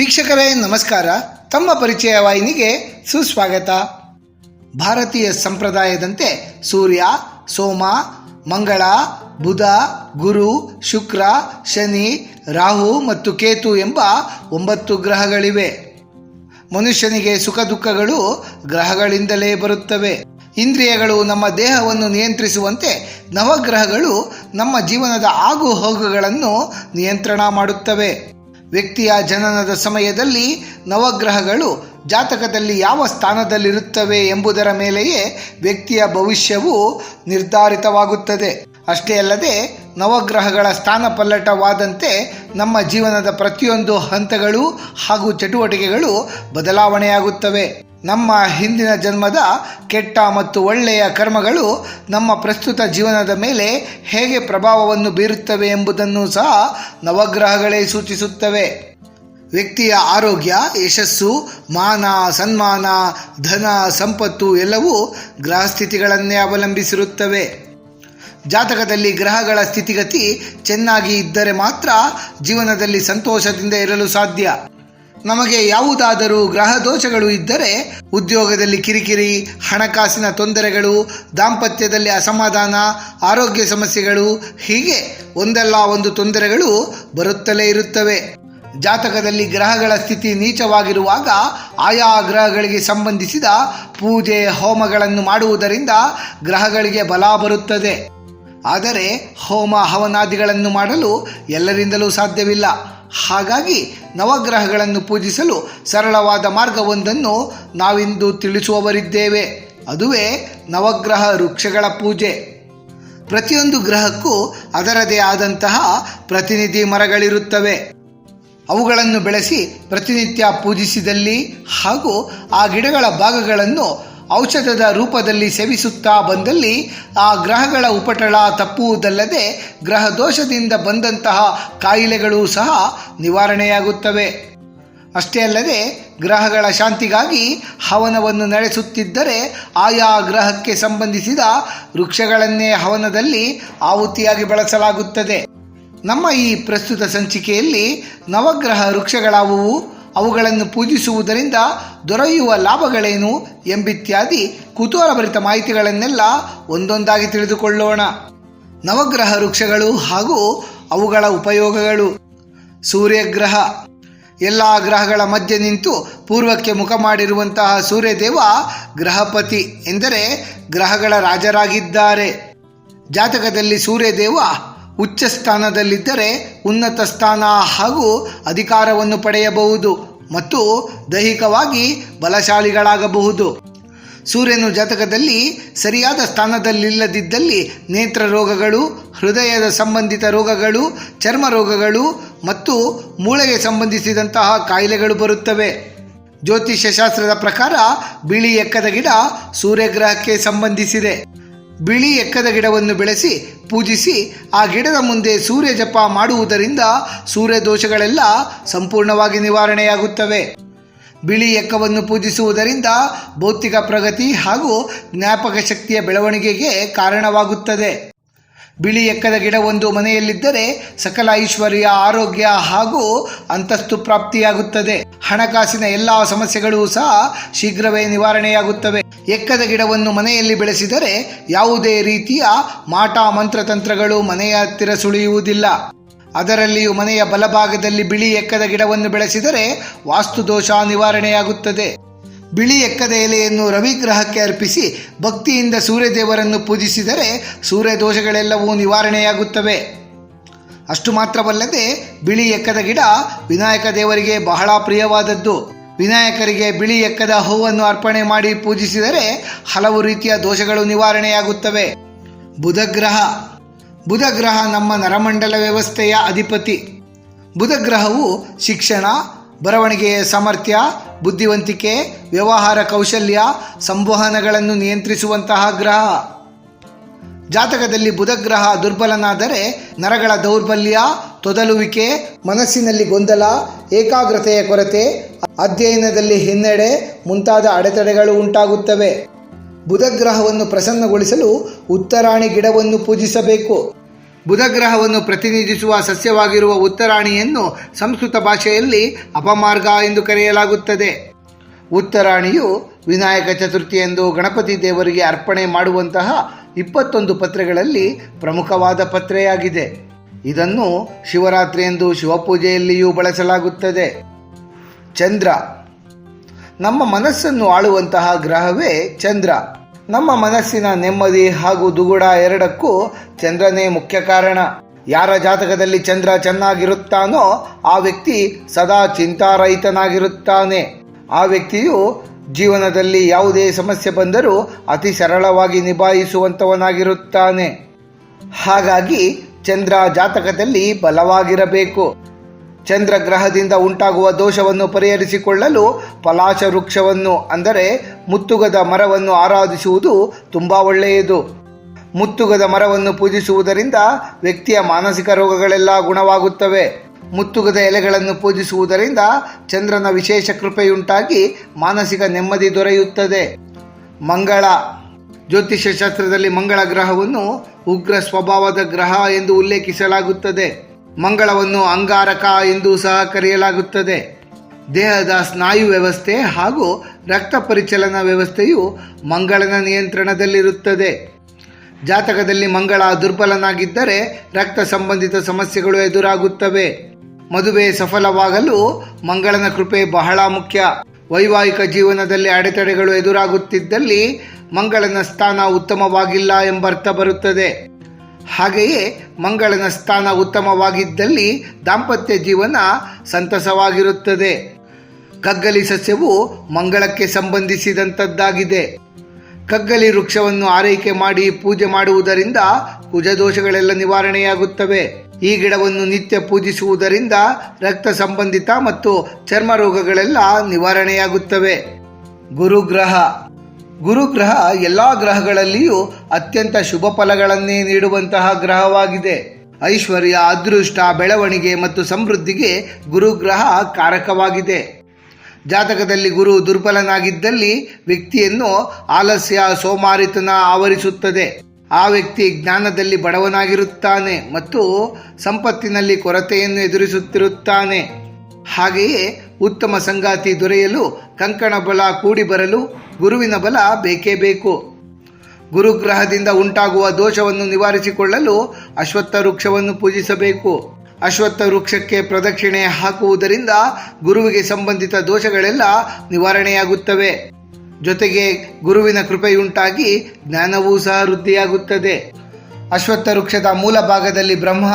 ವೀಕ್ಷಕರೇ, ನಮಸ್ಕಾರ. ತಮ್ಮ ಪರಿಚಯ ವಾಹಿನಿಗೆ ಸುಸ್ವಾಗತ. ಭಾರತೀಯ ಸಂಪ್ರದಾಯದಂತೆ ಸೂರ್ಯ, ಸೋಮ, ಮಂಗಳ, ಬುಧ, ಗುರು, ಶುಕ್ರ, ಶನಿ, ರಾಹು ಮತ್ತು ಕೇತು ಎಂಬ ಒಂಬತ್ತು ಗ್ರಹಗಳಿವೆ. ಮನುಷ್ಯನಿಗೆ ಸುಖ ದುಃಖಗಳು ಗ್ರಹಗಳಿಂದಲೇ ಬರುತ್ತವೆ. ಇಂದ್ರಿಯಗಳು ನಮ್ಮ ದೇಹವನ್ನು ನಿಯಂತ್ರಿಸುವಂತೆ ನವಗ್ರಹಗಳು ನಮ್ಮ ಜೀವನದ ಆಗು ಹೋಗುಗಳನ್ನು ನಿಯಂತ್ರಣ ಮಾಡುತ್ತವೆ. ವ್ಯಕ್ತಿಯ ಜನನದ ಸಮಯದಲ್ಲಿ ನವಗ್ರಹಗಳು ಜಾತಕದಲ್ಲಿ ಯಾವ ಸ್ಥಾನದಲ್ಲಿರುತ್ತವೆ ಎಂಬುದರ ಮೇಲೆಯೇ ವ್ಯಕ್ತಿಯ ಭವಿಷ್ಯವು ನಿರ್ಧಾರಿತವಾಗುತ್ತದೆ. ಅಷ್ಟೇ ಅಲ್ಲದೆ, ನವಗ್ರಹಗಳ ಸ್ಥಾನ ಪಲ್ಲಟವಾದಂತೆ ನಮ್ಮ ಜೀವನದ ಪ್ರತಿಯೊಂದು ಹಂತಗಳು ಹಾಗೂ ಚಟುವಟಿಕೆಗಳು ಬದಲಾವಣೆಯಾಗುತ್ತವೆ. ನಮ್ಮ ಹಿಂದಿನ ಜನ್ಮದ ಕೆಟ್ಟ ಮತ್ತು ಒಳ್ಳೆಯ ಕರ್ಮಗಳು ನಮ್ಮ ಪ್ರಸ್ತುತ ಜೀವನದ ಮೇಲೆ ಹೇಗೆ ಪ್ರಭಾವವನ್ನು ಬೀರುತ್ತವೆ ಎಂಬುದನ್ನು ಸಹ ನವಗ್ರಹಗಳೇ ಸೂಚಿಸುತ್ತವೆ. ವ್ಯಕ್ತಿಯ ಆರೋಗ್ಯ, ಯಶಸ್ಸು, ಮಾನ, ಸನ್ಮಾನ, ಧನ, ಸಂಪತ್ತು ಎಲ್ಲವೂ ಗ್ರಹ ಸ್ಥಿತಿಗಳನ್ನೇ ಅವಲಂಬಿಸಿರುತ್ತವೆ. ಜಾತಕದಲ್ಲಿ ಗ್ರಹಗಳ ಸ್ಥಿತಿಗತಿ ಚೆನ್ನಾಗಿ ಇದ್ದರೆ ಮಾತ್ರ ಜೀವನದಲ್ಲಿ ಸಂತೋಷದಿಂದ ಇರಲು ಸಾಧ್ಯ. ನಮಗೆ ಯಾವುದಾದರೂ ಗ್ರಹ ದೋಷಗಳು ಇದ್ದರೆ ಉದ್ಯೋಗದಲ್ಲಿ ಕಿರಿಕಿರಿ, ಹಣಕಾಸಿನ ತೊಂದರೆಗಳು, ದಾಂಪತ್ಯದಲ್ಲಿ ಅಸಮಾಧಾನ, ಆರೋಗ್ಯ ಸಮಸ್ಯೆಗಳು, ಹೀಗೆ ಒಂದಲ್ಲ ಒಂದು ತೊಂದರೆಗಳು ಬರುತ್ತಲೇ ಇರುತ್ತವೆ. ಜಾತಕದಲ್ಲಿ ಗ್ರಹಗಳ ಸ್ಥಿತಿ ನೀಚವಾಗಿರುವಾಗ ಆಯಾ ಗ್ರಹಗಳಿಗೆ ಸಂಬಂಧಿಸಿದ ಪೂಜೆ, ಹೋಮಗಳನ್ನು ಮಾಡುವುದರಿಂದ ಗ್ರಹಗಳಿಗೆ ಬಲ ಬರುತ್ತದೆ. ಆದರೆ ಹೋಮ ಹವನಾದಿಗಳನ್ನು ಮಾಡಲು ಎಲ್ಲರಿಂದಲೂ ಸಾಧ್ಯವಿಲ್ಲ. ಹಾಗಾಗಿ ನವಗ್ರಹಗಳನ್ನು ಪೂಜಿಸಲು ಸರಳವಾದ ಮಾರ್ಗವೊಂದನ್ನು ನಾವಿಂದು ತಿಳಿಸುವವರಿದ್ದೇವೆ. ಅದುವೇ ನವಗ್ರಹ ವೃಕ್ಷಗಳ ಪೂಜೆ. ಪ್ರತಿಯೊಂದು ಗ್ರಹಕ್ಕೂ ಅದರದೇ ಆದಂತಹ ಪ್ರತಿನಿಧಿ ಮರಗಳಿರುತ್ತವೆ. ಅವುಗಳನ್ನು ಬೆಳೆಸಿ ಪ್ರತಿನಿತ್ಯ ಪೂಜಿಸಿದಲ್ಲಿ ಹಾಗೂ ಆ ಗಿಡಗಳ ಭಾಗಗಳನ್ನು ಔಷಧದ ರೂಪದಲ್ಲಿ ಸೇವಿಸುತ್ತಾ ಬಂದಲ್ಲಿ ಆ ಗ್ರಹಗಳ ಉಪಟಳ ತಪ್ಪುವುದಲ್ಲದೆ ಗ್ರಹ ದೋಷದಿಂದ ಬಂದಂತಹ ಕಾಯಿಲೆಗಳು ಸಹ ನಿವಾರಣೆಯಾಗುತ್ತವೆ. ಅಷ್ಟೇ ಅಲ್ಲದೆ ಗ್ರಹಗಳ ಶಾಂತಿಗಾಗಿ ಹವನವನ್ನು ನಡೆಸುತ್ತಿದ್ದರೆ ಆಯಾ ಗ್ರಹಕ್ಕೆ ಸಂಬಂಧಿಸಿದ ವೃಕ್ಷಗಳನ್ನೇ ಹವನದಲ್ಲಿ ಆಹುತಿಯಾಗಿ ಬಳಸಲಾಗುತ್ತದೆ. ನಮ್ಮ ಈ ಪ್ರಸ್ತುತ ಸಂಚಿಕೆಯಲ್ಲಿ ನವಗ್ರಹ ವೃಕ್ಷಗಳಾವುವು? ಅವುಗಳನ್ನು ಪೂಜಿಸುವುದರಿಂದ ದೊರೆಯುವ ಲಾಭಗಳೇನು ಎಂಬಿತ್ಯಾದಿ ಕುತೂಹಲಭರಿತ ಮಾಹಿತಿಗಳನ್ನೆಲ್ಲ ಒಂದೊಂದಾಗಿ ತಿಳಿದುಕೊಳ್ಳೋಣ. ನವಗ್ರಹ ವೃಕ್ಷಗಳು ಹಾಗೂ ಅವುಗಳ ಉಪಯೋಗಗಳು. ಸೂರ್ಯಗ್ರಹ. ಎಲ್ಲ ಗ್ರಹಗಳ ಮಧ್ಯೆ ನಿಂತು ಪೂರ್ವಕ್ಕೆ ಮುಖ ಮಾಡಿರುವಂತಹ ಸೂರ್ಯದೇವ ಗ್ರಹಪತಿ ಎಂದರೆ ಗ್ರಹಗಳ ರಾಜರಾಗಿದ್ದಾರೆ. ಜಾತಕದಲ್ಲಿ ಸೂರ್ಯದೇವ ಉಚ್ಚ ಸ್ಥಾನದಲ್ಲಿದ್ದರೆ ಉನ್ನತ ಸ್ಥಾನ ಹಾಗೂ ಅಧಿಕಾರವನ್ನು ಪಡೆಯಬಹುದು ಮತ್ತು ದೈಹಿಕವಾಗಿ ಬಲಶಾಲಿಗಳಾಗಬಹುದು. ಸೂರ್ಯನು ಜಾತಕದಲ್ಲಿ ಸರಿಯಾದ ಸ್ಥಾನದಲ್ಲಿಲ್ಲದಿದ್ದಲ್ಲಿ ನೇತ್ರ ರೋಗಗಳು, ಹೃದಯದ ಸಂಬಂಧಿತ ರೋಗಗಳು, ಚರ್ಮ ರೋಗಗಳು ಮತ್ತು ಮೂಳೆಗೆ ಸಂಬಂಧಿಸಿದಂತಹ ಕಾಯಿಲೆಗಳು ಬರುತ್ತವೆ. ಜ್ಯೋತಿಷ್ಯ ಶಾಸ್ತ್ರದ ಪ್ರಕಾರ ಬಿಳಿ ಎಕ್ಕದ ಗಿಡ ಸೂರ್ಯಗ್ರಹಕ್ಕೆ ಸಂಬಂಧಿಸಿದೆ. ಬಿಳಿ ಎಕ್ಕದ ಗಿಡವನ್ನು ಬೆಳೆಸಿ, ಪೂಜಿಸಿ, ಆ ಗಿಡದ ಮುಂದೆ ಸೂರ್ಯ ಜಪ ಮಾಡುವುದರಿಂದ ಸೂರ್ಯ ದೋಷಗಳೆಲ್ಲ ಸಂಪೂರ್ಣವಾಗಿ ನಿವಾರಣೆಯಾಗುತ್ತವೆ. ಬಿಳಿ ಎಕ್ಕವನ್ನು ಪೂಜಿಸುವುದರಿಂದ ಭೌತಿಕ ಪ್ರಗತಿ ಹಾಗೂ ಜ್ಞಾಪಕ ಶಕ್ತಿಯ ಬೆಳವಣಿಗೆಗೆ ಕಾರಣವಾಗುತ್ತದೆ. ಬಿಳಿ ಎಕ್ಕದ ಗಿಡ ಒಂದು ಮನೆಯಲ್ಲಿದ್ದರೆ ಸಕಲ ಐಶ್ವರ್ಯ, ಆರೋಗ್ಯ ಹಾಗೂ ಅಂತಸ್ತು ಪ್ರಾಪ್ತಿಯಾಗುತ್ತದೆ. ಹಣಕಾಸಿನ ಎಲ್ಲ ಸಮಸ್ಯೆಗಳು ಸಹ ಶೀಘ್ರವೇ ನಿವಾರಣೆಯಾಗುತ್ತವೆ. ಎಕ್ಕದ ಗಿಡವನ್ನು ಮನೆಯಲ್ಲಿ ಬೆಳೆಸಿದರೆ ಯಾವುದೇ ರೀತಿಯ ಮಾಟ ಮಂತ್ರತಂತ್ರಗಳು ಮನೆಯ ಹತ್ತಿರ ಸುಳಿಯುವುದಿಲ್ಲ. ಅದರಲ್ಲಿಯೂ ಮನೆಯ ಬಲಭಾಗದಲ್ಲಿ ಬಿಳಿ ಎಕ್ಕದ ಗಿಡವನ್ನು ಬೆಳೆಸಿದರೆ ವಾಸ್ತು ದೋಷ ನಿವಾರಣೆಯಾಗುತ್ತದೆ. ಬಿಳಿ ಎಕ್ಕದ ಎಲೆಯನ್ನು ರವಿಗ್ರಹಕ್ಕೆ ಅರ್ಪಿಸಿ ಭಕ್ತಿಯಿಂದ ಸೂರ್ಯದೇವರನ್ನು ಪೂಜಿಸಿದರೆ ಸೂರ್ಯ ದೋಷಗಳೆಲ್ಲವೂ ನಿವಾರಣೆಯಾಗುತ್ತವೆ. ಅಷ್ಟು ಮಾತ್ರವಲ್ಲದೆ ಬಿಳಿ ಎಕ್ಕದ ಗಿಡ ವಿನಾಯಕ ದೇವರಿಗೆ ಬಹಳ ಪ್ರಿಯವಾದದ್ದು. ವಿನಾಯಕರಿಗೆ ಬಿಳಿ ಎಕ್ಕದ ಹೂವನ್ನು ಅರ್ಪಣೆ ಮಾಡಿ ಪೂಜಿಸಿದರೆ ಹಲವು ರೀತಿಯ ದೋಷಗಳು ನಿವಾರಣೆಯಾಗುತ್ತವೆ. ಬುಧಗ್ರಹ. ಬುಧಗ್ರಹ ನಮ್ಮ ನರಮಂಡಲ ವ್ಯವಸ್ಥೆಯ ಅಧಿಪತಿ. ಬುಧಗ್ರಹವು ಶಿಕ್ಷಣ, ಬರವಣಿಗೆಯ ಸಾಮರ್ಥ್ಯ, ಬುದ್ಧಿವಂತಿಕೆ, ವ್ಯವಹಾರ ಕೌಶಲ್ಯ, ಸಂವಹನಗಳನ್ನು ನಿಯಂತ್ರಿಸುವಂತಹ ಗ್ರಹ. ಜಾತಕದಲ್ಲಿ ಬುಧಗ್ರಹ ದುರ್ಬಲನಾದರೆ ನರಗಳ ದೌರ್ಬಲ್ಯ ತೊದಲುವಿಕೆ, ಮನಸ್ಸಿನಲ್ಲಿ ಗೊಂದಲ, ಏಕಾಗ್ರತೆಯ ಕೊರತೆ, ಅಧ್ಯಯನದಲ್ಲಿ ಹಿನ್ನಡೆ ಮುಂತಾದ ಅಡೆತಡೆಗಳು ಉಂಟಾಗುತ್ತವೆ. ಬುಧಗ್ರಹವನ್ನು ಪ್ರಸನ್ನಗೊಳಿಸಲು ಉತ್ತರಾಣಿ ಗಿಡವನ್ನು ಪೂಜಿಸಬೇಕು. ಬುಧಗ್ರಹವನ್ನು ಪ್ರತಿನಿಧಿಸುವ ಸಸ್ಯವಾಗಿರುವ ಉತ್ತರಾಣಿಯನ್ನು ಸಂಸ್ಕೃತ ಭಾಷೆಯಲ್ಲಿ ಅಪಮಾರ್ಗ ಎಂದು ಕರೆಯಲಾಗುತ್ತದೆ. ಉತ್ತರಾಣಿಯು ವಿನಾಯಕ ಚತುರ್ಥಿಯಂದು ಗಣಪತಿ ದೇವರಿಗೆ ಅರ್ಪಣೆ ಮಾಡುವಂತಹ ಇಪ್ಪತ್ತೊಂದು ಪತ್ರೆಗಳಲ್ಲಿ ಪ್ರಮುಖವಾದ ಪತ್ರೆಯಾಗಿದೆ. ಇದನ್ನು ಶಿವರಾತ್ರಿಯಂದು ಶಿವಪೂಜೆಯಲ್ಲಿಯೂ ಬಳಸಲಾಗುತ್ತದೆ. ಚಂದ್ರ. ನಮ್ಮ ಮನಸ್ಸನ್ನು ಆಳುವಂತಹ ಗ್ರಹವೇ ಚಂದ್ರ. ನಮ್ಮ ಮನಸ್ಸಿನ ನೆಮ್ಮದಿ ಹಾಗೂ ದುಗುಡ ಎರಡಕ್ಕೂ ಚಂದ್ರನೇ ಮುಖ್ಯ ಕಾರಣ. ಯಾರ ಜಾತಕದಲ್ಲಿ ಚಂದ್ರ ಚೆನ್ನಾಗಿರುತ್ತಾನೋ ಆ ವ್ಯಕ್ತಿ ಸದಾ ಚಿಂತಾರಹಿತನಾಗಿರುತ್ತಾನೆ. ಆ ವ್ಯಕ್ತಿಯು ಜೀವನದಲ್ಲಿ ಯಾವುದೇ ಸಮಸ್ಯೆ ಬಂದರೂ ಅತಿ ಸರಳವಾಗಿ ನಿಭಾಯಿಸುವಂತವನಾಗಿರುತ್ತಾನೆ. ಹಾಗಾಗಿ ಚಂದ್ರ ಜಾತಕದಲ್ಲಿ ಬಲವಾಗಿರಬೇಕು. ಚಂದ್ರ ಗ್ರಹದಿಂದ ಉಂಟಾಗುವ ದೋಷವನ್ನು ಪರಿಹರಿಸಿಕೊಳ್ಳಲು ಪಲಾಶ ವೃಕ್ಷವನ್ನು, ಅಂದರೆ ಮುತ್ತುಗದ ಮರವನ್ನು ಆರಾಧಿಸುವುದು ತುಂಬ ಒಳ್ಳೆಯದು. ಮುತ್ತುಗದ ಮರವನ್ನು ಪೂಜಿಸುವುದರಿಂದ ವ್ಯಕ್ತಿಯ ಮಾನಸಿಕ ರೋಗಗಳೆಲ್ಲ ಗುಣವಾಗುತ್ತವೆ. ಮುತ್ತುಗದ ಎಲೆಗಳನ್ನು ಪೂಜಿಸುವುದರಿಂದ ಚಂದ್ರನ ವಿಶೇಷ ಕೃಪೆಯುಂಟಾಗಿ ಮಾನಸಿಕ ನೆಮ್ಮದಿ ದೊರೆಯುತ್ತದೆ. ಮಂಗಳ ಜ್ಯೋತಿಷ್ಯ ಶಾಸ್ತ್ರದಲ್ಲಿ ಮಂಗಳ ಗ್ರಹವನ್ನು ಉಗ್ರ ಸ್ವಭಾವದ ಗ್ರಹ ಎಂದು ಉಲ್ಲೇಖಿಸಲಾಗುತ್ತದೆ. ಮಂಗಳವನ್ನು ಅಂಗಾರಕ ಎಂದು ಸಹ ಕರೆಯಲಾಗುತ್ತದೆ. ದೇಹದ ಸ್ನಾಯು ವ್ಯವಸ್ಥೆ ಹಾಗೂ ರಕ್ತ ಪರಿಚಲನ ವ್ಯವಸ್ಥೆಯು ಮಂಗಳನ ನಿಯಂತ್ರಣದಲ್ಲಿರುತ್ತದೆ. ಜಾತಕದಲ್ಲಿ ಮಂಗಳ ದುರ್ಬಲನಾಗಿದ್ದರೆ ರಕ್ತ ಸಂಬಂಧಿತ ಸಮಸ್ಯೆಗಳು ಎದುರಾಗುತ್ತವೆ. ಮದುವೆ ಸಫಲವಾಗಲು ಮಂಗಳನ ಕೃಪೆ ಬಹಳ ಮುಖ್ಯ. ವೈವಾಹಿಕ ಜೀವನದಲ್ಲಿ ಅಡೆತಡೆಗಳು ಎದುರಾಗುತ್ತಿದ್ದಲ್ಲಿ ಮಂಗಳನ ಸ್ಥಾನ ಉತ್ತಮವಾಗಿಲ್ಲ ಎಂಬರ್ಥ ಬರುತ್ತದೆ. ಹಾಗೆಯೇ ಮಂಗಳನ ಸ್ಥಾನ ಉತ್ತಮವಾಗಿದ್ದಲ್ಲಿ ದಾಂಪತ್ಯ ಜೀವನ ಸಂತಸವಾಗಿರುತ್ತದೆ. ಕಗ್ಗಲಿ ಸಸ್ಯವು ಮಂಗಳಕ್ಕೆ ಸಂಬಂಧಿಸಿದಂಥದ್ದಾಗಿದೆ ಕಗ್ಗಲಿ ವೃಕ್ಷವನ್ನು ಆರೈಕೆ ಮಾಡಿ ಪೂಜೆ ಮಾಡುವುದರಿಂದ ಕುಜದೋಷಗಳೆಲ್ಲ ನಿವಾರಣೆಯಾಗುತ್ತವೆ. ಈ ಗಿಡವನ್ನು ನಿತ್ಯ ಪೂಜಿಸುವುದರಿಂದ ರಕ್ತ ಸಂಬಂಧಿತ ಮತ್ತು ಚರ್ಮ ರೋಗಗಳೆಲ್ಲ ನಿವಾರಣೆಯಾಗುತ್ತವೆ. ಗುರುಗ್ರಹ. ಗುರುಗ್ರಹ ಎಲ್ಲ ಗ್ರಹಗಳಲ್ಲಿಯೂ ಅತ್ಯಂತ ಶುಭ ಫಲಗಳನ್ನೇ ನೀಡುವಂತಹ ಗ್ರಹವಾಗಿದೆ. ಐಶ್ವರ್ಯ, ಅದೃಷ್ಟ, ಬೆಳವಣಿಗೆ ಮತ್ತು ಸಮೃದ್ಧಿಗೆ ಗುರುಗ್ರಹ ಕಾರಕವಾಗಿದೆ. ಜಾತಕದಲ್ಲಿ ಗುರು ದುರ್ಬಲನಾಗಿದ್ದಲ್ಲಿ ವ್ಯಕ್ತಿಯನ್ನು ಆಲಸ್ಯ, ಸೋಮಾರಿತನ ಆವರಿಸುತ್ತದೆ. ಆ ವ್ಯಕ್ತಿ ಜ್ಞಾನದಲ್ಲಿ ಬಡವನಾಗಿರುತ್ತಾನೆ ಮತ್ತು ಸಂಪತ್ತಿನಲ್ಲಿ ಕೊರತೆಯನ್ನು ಎದುರಿಸುತ್ತಿರುತ್ತಾನೆ. ಹಾಗೆಯೇ ಉತ್ತಮ ಸಂಗಾತಿ ದೊರೆಯಲು ಕಂಕಣ ಬಲ ಕೂಡಿ ಬರಲು ಗುರುವಿನ ಬಲ ಬೇಕೇ ಬೇಕು. ಗುರುಗ್ರಹದಿಂದ ಉಂಟಾಗುವ ದೋಷವನ್ನು ನಿವಾರಿಸಿಕೊಳ್ಳಲು ಅಶ್ವತ್ಥ ವೃಕ್ಷವನ್ನು ಪೂಜಿಸಬೇಕು. ಅಶ್ವತ್ಥ ವೃಕ್ಷಕ್ಕೆ ಪ್ರದಕ್ಷಿಣೆ ಹಾಕುವುದರಿಂದ ಗುರುವಿಗೆ ಸಂಬಂಧಿತ ದೋಷಗಳೆಲ್ಲ ನಿವಾರಣೆಯಾಗುತ್ತವೆ. ಜೊತೆಗೆ ಗುರುವಿನ ಕೃಪೆಯುಂಟಾಗಿ ಜ್ಞಾನವೂ ಸಹ ವೃದ್ಧಿಯಾಗುತ್ತದೆ. ಅಶ್ವತ್ಥ ವೃಕ್ಷದ ಮೂಲ ಭಾಗದಲ್ಲಿ ಬ್ರಹ್ಮ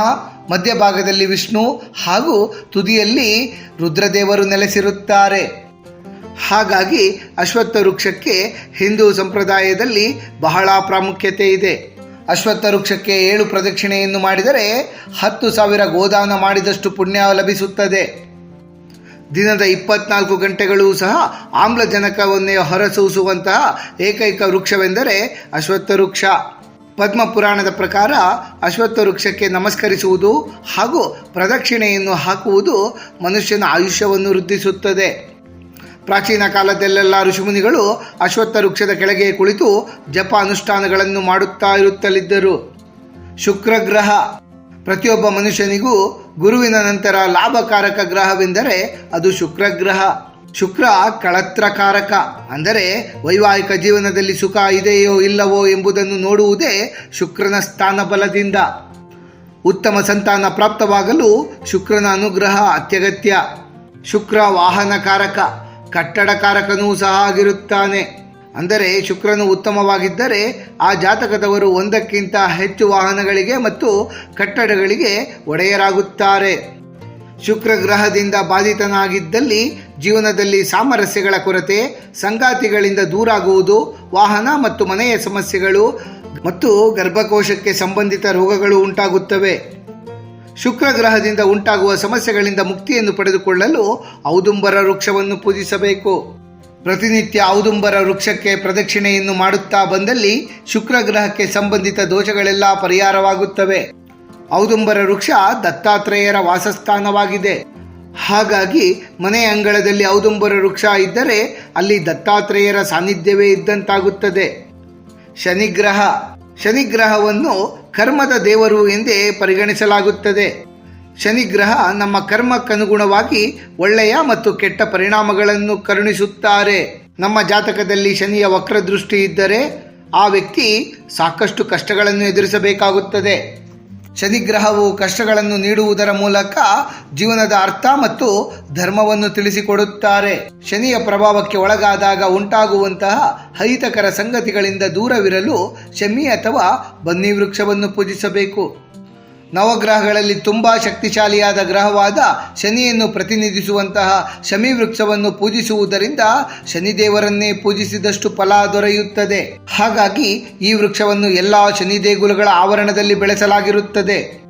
ಮಧ್ಯಭಾಗದಲ್ಲಿ ವಿಷ್ಣು ಹಾಗೂ ತುದಿಯಲ್ಲಿ ರುದ್ರದೇವರು ನೆಲೆಸಿರುತ್ತಾರೆ. ಹಾಗಾಗಿ ಅಶ್ವತ್ಥ ವೃಕ್ಷಕ್ಕೆ ಹಿಂದೂ ಸಂಪ್ರದಾಯದಲ್ಲಿ ಬಹಳ ಪ್ರಾಮುಖ್ಯತೆ ಇದೆ. ಅಶ್ವತ್ಥ ವೃಕ್ಷಕ್ಕೆ ಏಳು ಪ್ರದಕ್ಷಿಣೆಯನ್ನು ಮಾಡಿದರೆ ಹತ್ತು ಸಾವಿರ ಗೋದಾನ ಮಾಡಿದಷ್ಟು ಪುಣ್ಯ ಲಭಿಸುತ್ತದೆ. ದಿನದ ಇಪ್ಪತ್ನಾಲ್ಕು ಗಂಟೆಗಳೂ ಸಹ ಆಮ್ಲಜನಕವನ್ನೇ ಹೊರಸೂಸುವಂತಹ ಏಕೈಕ ವೃಕ್ಷವೆಂದರೆ ಅಶ್ವತ್ಥ ವೃಕ್ಷ ಪದ್ಮ ಪುರಾಣದ ಪ್ರಕಾರ ಅಶ್ವತ್ಥ ವೃಕ್ಷಕ್ಕೆ ನಮಸ್ಕರಿಸುವುದು ಹಾಗೂ ಪ್ರದಕ್ಷಿಣೆಯನ್ನು ಹಾಕುವುದು ಮನುಷ್ಯನ ಆಯುಷ್ಯವನ್ನು ವೃದ್ಧಿಸುತ್ತದೆ. ಪ್ರಾಚೀನ ಕಾಲದಲ್ಲೆಲ್ಲ ಋಷಿಮುನಿಗಳು ಅಶ್ವತ್ಥ ವೃಕ್ಷದ ಕೆಳಗೆ ಕುಳಿತು ಜಪ ಅನುಷ್ಠಾನಗಳನ್ನು ಮಾಡುತ್ತಾ ಇರುತ್ತಲಿದ್ದರು. ಶುಕ್ರ ಗ್ರಹ ಪ್ರತಿಯೊಬ್ಬ ಮನುಷ್ಯನಿಗೂ ಗುರುವಿನ ನಂತರ ಲಾಭಕಾರಕ ಗ್ರಹವೆಂದರೆ ಅದು ಶುಕ್ರ ಗ್ರಹ ಶುಕ್ರ ಕಳತ್ರಕಾರಕ. ಅಂದರೆ ವೈವಾಹಿಕ ಜೀವನದಲ್ಲಿ ಸುಖ ಇದೆಯೋ ಇಲ್ಲವೋ ಎಂಬುದನ್ನು ನೋಡುವುದೇ ಶುಕ್ರನ ಸ್ಥಾನ ಬಲದಿಂದ ಉತ್ತಮ ಸಂತಾನ ಪ್ರಾಪ್ತವಾಗಲು ಶುಕ್ರನ ಅನುಗ್ರಹ ಅತ್ಯಗತ್ಯ. ಶುಕ್ರ ವಾಹನಕಾರಕ. ಕಟ್ಟಡಕಾರಕನೂ ಸಹ ಆಗಿರುತ್ತಾನೆ. ಅಂದರೆ ಶುಕ್ರನು ಉತ್ತಮವಾಗಿದ್ದರೆ ಆ ಜಾತಕದವರು ಒಂದಕ್ಕಿಂತ ಹೆಚ್ಚು ವಾಹನಗಳಿಗೆ ಮತ್ತು ಕಟ್ಟಡಗಳಿಗೆ ಒಡೆಯರಾಗುತ್ತಾರೆ. ಶುಕ್ರ ಗ್ರಹದಿಂದ ಬಾಧಿತನಾಗಿದ್ದಲ್ಲಿ ಜೀವನದಲ್ಲಿ ಸಾಮರಸ್ಯಗಳ ಕೊರತೆ, ಸಂಗಾತಿಗಳಿಂದ ದೂರಾಗುವುದು, ವಾಹನ ಮತ್ತು ಮನೆಯ ಸಮಸ್ಯೆಗಳು ಮತ್ತು ಗರ್ಭಕೋಶಕ್ಕೆ ಸಂಬಂಧಿತ ರೋಗಗಳು ಉಂಟಾಗುತ್ತವೆ. ಶುಕ್ರ ಗ್ರಹದಿಂದ ಉಂಟಾಗುವ ಸಮಸ್ಯೆಗಳಿಂದ ಮುಕ್ತಿಯನ್ನು ಪಡೆದುಕೊಳ್ಳಲು ಔದುಂಬರ ವೃಕ್ಷವನ್ನು ಪೂಜಿಸಬೇಕು. ಪ್ರತಿನಿತ್ಯ ಔದುಂಬರ ವೃಕ್ಷಕ್ಕೆ ಪ್ರದಕ್ಷಿಣೆಯನ್ನು ಮಾಡುತ್ತಾ ಬಂದಲ್ಲಿ ಶುಕ್ರ ಗ್ರಹಕ್ಕೆ ಸಂಬಂಧಿತ ದೋಷಗಳೆಲ್ಲ ಪರಿಹಾರವಾಗುತ್ತವೆ. ಔದುಂಬರ ವೃಕ್ಷ ದತ್ತಾತ್ರೇಯರ ವಾಸಸ್ಥಾನವಾಗಿದೆ. ಹಾಗಾಗಿ ಮನೆ ಅಂಗಳದಲ್ಲಿ ಔದುಂಬರ ವೃಕ್ಷ ಇದ್ದರೆ ಅಲ್ಲಿ ದತ್ತಾತ್ರೇಯರ ಸಾನ್ನಿಧ್ಯವೇ ಇದ್ದಂತಾಗುತ್ತದೆ. ಶನಿಗ್ರಹ. ಶನಿಗ್ರಹವನ್ನು ಕರ್ಮದ ದೇವರು ಎಂದೇ ಪರಿಗಣಿಸಲಾಗುತ್ತದೆ. ಶನಿ ಗ್ರಹ ನಮ್ಮ ಕರ್ಮಕ್ಕನುಗುಣವಾಗಿ ಒಳ್ಳೆಯ ಮತ್ತು ಕೆಟ್ಟ ಪರಿಣಾಮಗಳನ್ನು ಕರುಣಿಸುತ್ತಾರೆ. ನಮ್ಮ ಜಾತಕದಲ್ಲಿ ಶನಿಯ ವಕ್ರದೃಷ್ಟಿ ಇದ್ದರೆ ಆ ವ್ಯಕ್ತಿ ಸಾಕಷ್ಟು ಕಷ್ಟಗಳನ್ನು ಎದುರಿಸಬೇಕಾಗುತ್ತದೆ. ಶನಿಗ್ರಹವು ಕಷ್ಟಗಳನ್ನು ನೀಡುವುದರ ಮೂಲಕ ಜೀವನದ ಅರ್ಥ ಮತ್ತು ಧರ್ಮವನ್ನು ತಿಳಿಸಿಕೊಡುತ್ತಾರೆ. ಶನಿಯ ಪ್ರಭಾವಕ್ಕೆ ಒಳಗಾದಾಗ ಉಂಟಾಗುವಂತಹ ಅಹಿತಕರ ಸಂಗತಿಗಳಿಂದ ದೂರವಿರಲು ಶಮಿ ಅಥವಾ ಬನ್ನಿ ವೃಕ್ಷವನ್ನು ಪೂಜಿಸಬೇಕು. ನವಗ್ರಹಗಳಲ್ಲಿ ತುಂಬ ಶಕ್ತಿಶಾಲಿಯಾದ ಗ್ರಹವಾದ ಶನಿಯನ್ನು ಪ್ರತಿನಿಧಿಸುವಂತಹ ಶಮಿ ವೃಕ್ಷವನ್ನು ಪೂಜಿಸುವುದರಿಂದ ಶನಿದೇವರನ್ನೇ ಪೂಜಿಸಿದಷ್ಟು ಫಲ ದೊರೆಯುತ್ತದೆ. ಹಾಗಾಗಿ ಈ ವೃಕ್ಷವನ್ನು ಎಲ್ಲ ಶನಿ ದೇಗುಲಗಳ ಆವರಣದಲ್ಲಿ ಬೆಳೆಸಲಾಗಿರುತ್ತದೆ.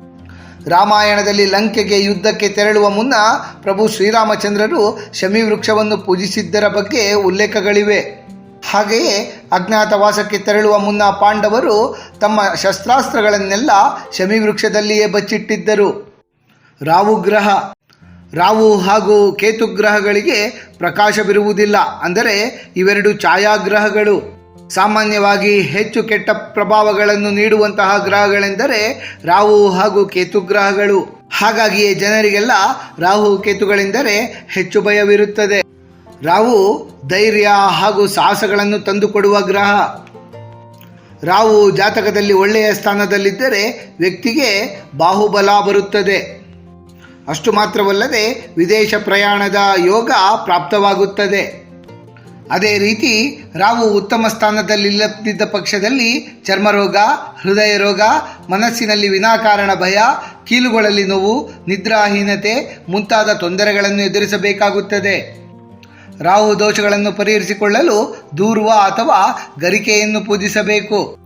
ರಾಮಾಯಣದಲ್ಲಿ ಲಂಕೆಗೆ ಯುದ್ಧಕ್ಕೆ ತೆರಳುವ ಮುನ್ನ ಪ್ರಭು ಶ್ರೀರಾಮಚಂದ್ರರು ಶಮಿ ವೃಕ್ಷವನ್ನು ಪೂಜಿಸಿದ್ದರ ಬಗ್ಗೆ ಉಲ್ಲೇಖಗಳಿವೆ. ಹಾಗೆಯೇ ಅಜ್ಞಾತವಾಸಕ್ಕೆ ತೆರಳುವ ಮುನ್ನ ಪಾಂಡವರು ತಮ್ಮ ಶಸ್ತ್ರಾಸ್ತ್ರಗಳನ್ನೆಲ್ಲ ಶಮಿವೃಕ್ಷದಲ್ಲಿಯೇ ಬಚ್ಚಿಟ್ಟಿದ್ದರು. ರಾವು ಗ್ರಹ ರಾವು ಹಾಗೂ ಕೇತು ಗ್ರಹಗಳಿಗೆ ಪ್ರಕಾಶವಿರುವುದಿಲ್ಲ. ಅಂದರೆ ಇವೆರಡು ಛಾಯಾಗ್ರಹಗಳು. ಸಾಮಾನ್ಯವಾಗಿ ಹೆಚ್ಚು ಕೆಟ್ಟ ಪ್ರಭಾವಗಳನ್ನು ನೀಡುವಂತಹ ಗ್ರಹಗಳೆಂದರೆ ರಾಹು ಹಾಗೂ ಕೇತು ಗ್ರಹಗಳು. ಹಾಗಾಗಿಯೇ ಜನರಿಗೆಲ್ಲ ರಾಹು ಕೇತುಗಳೆಂದರೆ ಹೆಚ್ಚು ಭಯವಿರುತ್ತದೆ. ರಾವು ಧೈರ್ಯ ಹಾಗೂ ಸಾಹಸಗಳನ್ನು ತಂದುಕೊಡುವ ಗ್ರಹ. ರಾವು ಜಾತಕದಲ್ಲಿ ಒಳ್ಳೆಯ ಸ್ಥಾನದಲ್ಲಿದ್ದರೆ ವ್ಯಕ್ತಿಗೆ ಬಾಹುಬಲ ಬರುತ್ತದೆ. ಅಷ್ಟು ಮಾತ್ರವಲ್ಲದೆ ವಿದೇಶ ಪ್ರಯಾಣದ ಯೋಗ ಪ್ರಾಪ್ತವಾಗುತ್ತದೆ. ಅದೇ ರೀತಿ ರಾವು ಉತ್ತಮ ಸ್ಥಾನದಲ್ಲಿಲ್ಲದಿದ್ದ ಪಕ್ಷದಲ್ಲಿ ಚರ್ಮರೋಗ ಹೃದಯ ರೋಗ ಮನಸ್ಸಿನಲ್ಲಿ ವಿನಾಕಾರಣ ಭಯ, ಕೀಲುಗಳಲ್ಲಿ ನೋವು, ನಿದ್ರಾಹೀನತೆ ಮುಂತಾದ ತೊಂದರೆಗಳನ್ನು ಎದುರಿಸಬೇಕಾಗುತ್ತದೆ. ರಾಹು ದೋಷಗಳನ್ನು ಪರಿಹರಿಸಿಕೊಳ್ಳಲು ದೂರ್ವ ಅಥವಾ ಗರಿಕೆಯನ್ನು ಪೂಜಿಸಬೇಕು.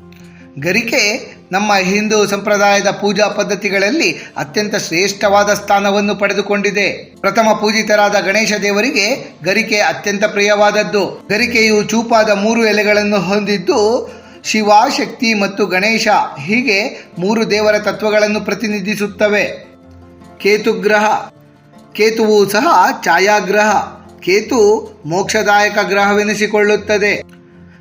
ಗರಿಕೆ ನಮ್ಮ ಹಿಂದೂ ಸಂಪ್ರದಾಯದ ಪೂಜಾ ಪದ್ಧತಿಗಳಲ್ಲಿ ಅತ್ಯಂತ ಶ್ರೇಷ್ಠವಾದ ಸ್ಥಾನವನ್ನು ಪಡೆದುಕೊಂಡಿದೆ. ಪ್ರಥಮ ಪೂಜಿತರಾದ ಗಣೇಶ ದೇವರಿಗೆ ಗರಿಕೆ ಅತ್ಯಂತ ಪ್ರಿಯವಾದದ್ದು. ಗರಿಕೆಯು ಚೂಪಾದ ಮೂರು ಎಲೆಗಳನ್ನು ಹೊಂದಿದ್ದು ಶಿವ, ಶಕ್ತಿ ಮತ್ತು ಗಣೇಶ. ಹೀಗೆ ಮೂರು ದೇವರ ತತ್ವಗಳನ್ನು ಪ್ರತಿನಿಧಿಸುತ್ತವೆ. ಕೇತುಗ್ರಹ, ಕೇತುವು ಸಹ ಛಾಯಾಗ್ರಹ. ಕೇತು ಮೋಕ್ಷದಾಯಕ ಗ್ರಹವೆನಿಸಿಕೊಳ್ಳುತ್ತದೆ.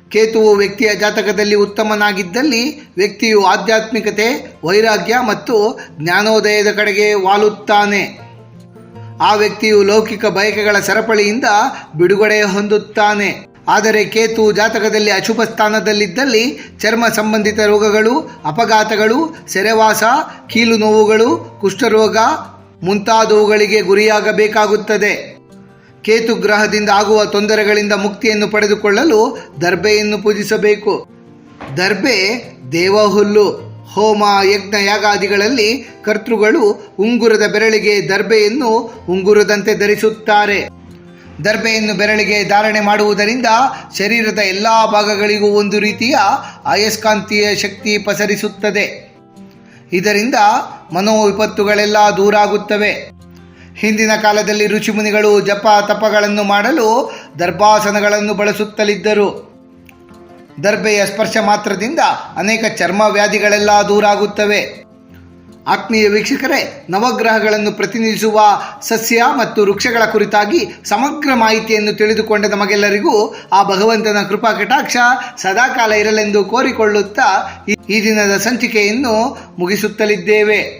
ಕೇತುವು ವ್ಯಕ್ತಿಯ ಜಾತಕದಲ್ಲಿ ಉತ್ತಮನಾಗಿದ್ದಲ್ಲಿ ವ್ಯಕ್ತಿಯು ಆಧ್ಯಾತ್ಮಿಕತೆ, ವೈರಾಗ್ಯ ಮತ್ತು ಜ್ಞಾನೋದಯದ ಕಡೆಗೆ ವಾಲುತ್ತಾನೆ. ಆ ವ್ಯಕ್ತಿಯು ಲೌಕಿಕ ಬಯಕೆಗಳ ಸರಪಳಿಯಿಂದ ಬಿಡುಗಡೆ ಹೊಂದುತ್ತಾನೆ. ಆದರೆ ಕೇತು ಜಾತಕದಲ್ಲಿ ಅಶುಭ ಸ್ಥಾನದಲ್ಲಿದ್ದಲ್ಲಿ ಚರ್ಮ ಸಂಬಂಧಿತ ರೋಗಗಳು, ಅಪಘಾತಗಳು, ಸೆರೆವಾಸ ಕೀಲು ನೋವುಗಳು ಕುಷ್ಠರೋಗ ಮುಂತಾದವುಗಳಿಗೆ ಗುರಿಯಾಗಬೇಕಾಗುತ್ತದೆ. ಕೇತು ಗ್ರಹದಿಂದ ಆಗುವ ತೊಂದರೆಗಳಿಂದ ಮುಕ್ತಿಯನ್ನು ಪಡೆದುಕೊಳ್ಳಲು ದರ್ಬೆಯನ್ನು ಪೂಜಿಸಬೇಕು. ದರ್ಬೆ ದೇವಹುಲ್ಲು, ಹೋಮ, ಯಜ್ಞ, ಯಾಗಾದಿಗಳಲ್ಲಿ ಕರ್ತೃಗಳು ಉಂಗುರದ ಬೆರಳಿಗೆ ದರ್ಬೆಯನ್ನು ಉಂಗುರದಂತೆ ಧರಿಸುತ್ತಾರೆ. ದರ್ಬೆಯನ್ನು ಬೆರಳಿಗೆ ಧಾರಣೆ ಮಾಡುವುದರಿಂದ ಶರೀರದ ಎಲ್ಲ ಭಾಗಗಳಿಗೂ ಒಂದು ರೀತಿಯ ಅಯಸ್ಕಾಂತೀಯ ಶಕ್ತಿ ಪಸರಿಸುತ್ತದೆ. ಇದರಿಂದ ಮನೋವಿಪತ್ತುಗಳೆಲ್ಲ ದೂರಾಗುತ್ತವೆ. ಹಿಂದಿನ ಕಾಲದಲ್ಲಿ ಋಷಿಮುನಿಗಳು ಜಪ ತಪಗಳನ್ನು ಮಾಡಲು ದರ್ಭಾಸನಗಳನ್ನು ಬಳಸುತ್ತಲಿದ್ದರು. ದರ್ಬೆಯ ಸ್ಪರ್ಶ ಮಾತ್ರದಿಂದ ಅನೇಕ ಚರ್ಮ ವ್ಯಾಧಿಗಳೆಲ್ಲ ದೂರಾಗುತ್ತವೆ. ಆತ್ಮೀಯ ವೀಕ್ಷಕರೇ, ನವಗ್ರಹಗಳನ್ನು ಪ್ರತಿನಿಧಿಸುವ ಸಸ್ಯ ಮತ್ತು ವೃಕ್ಷಗಳ ಕುರಿತಾಗಿ ಸಮಗ್ರ ಮಾಹಿತಿಯನ್ನು ತಿಳಿದುಕೊಂಡ ನಮಗೆಲ್ಲರಿಗೂ ಆ ಭಗವಂತನ ಕೃಪಾ ಕಟಾಕ್ಷ ಸದಾಕಾಲ ಇರಲೆಂದು ಕೋರಿಕೊಳ್ಳುತ್ತಾ ಈ- ಈ ದಿನದ ಸಂಚಿಕೆಯನ್ನು ಮುಗಿಸುತ್ತಲಿದ್ದೇವೆ.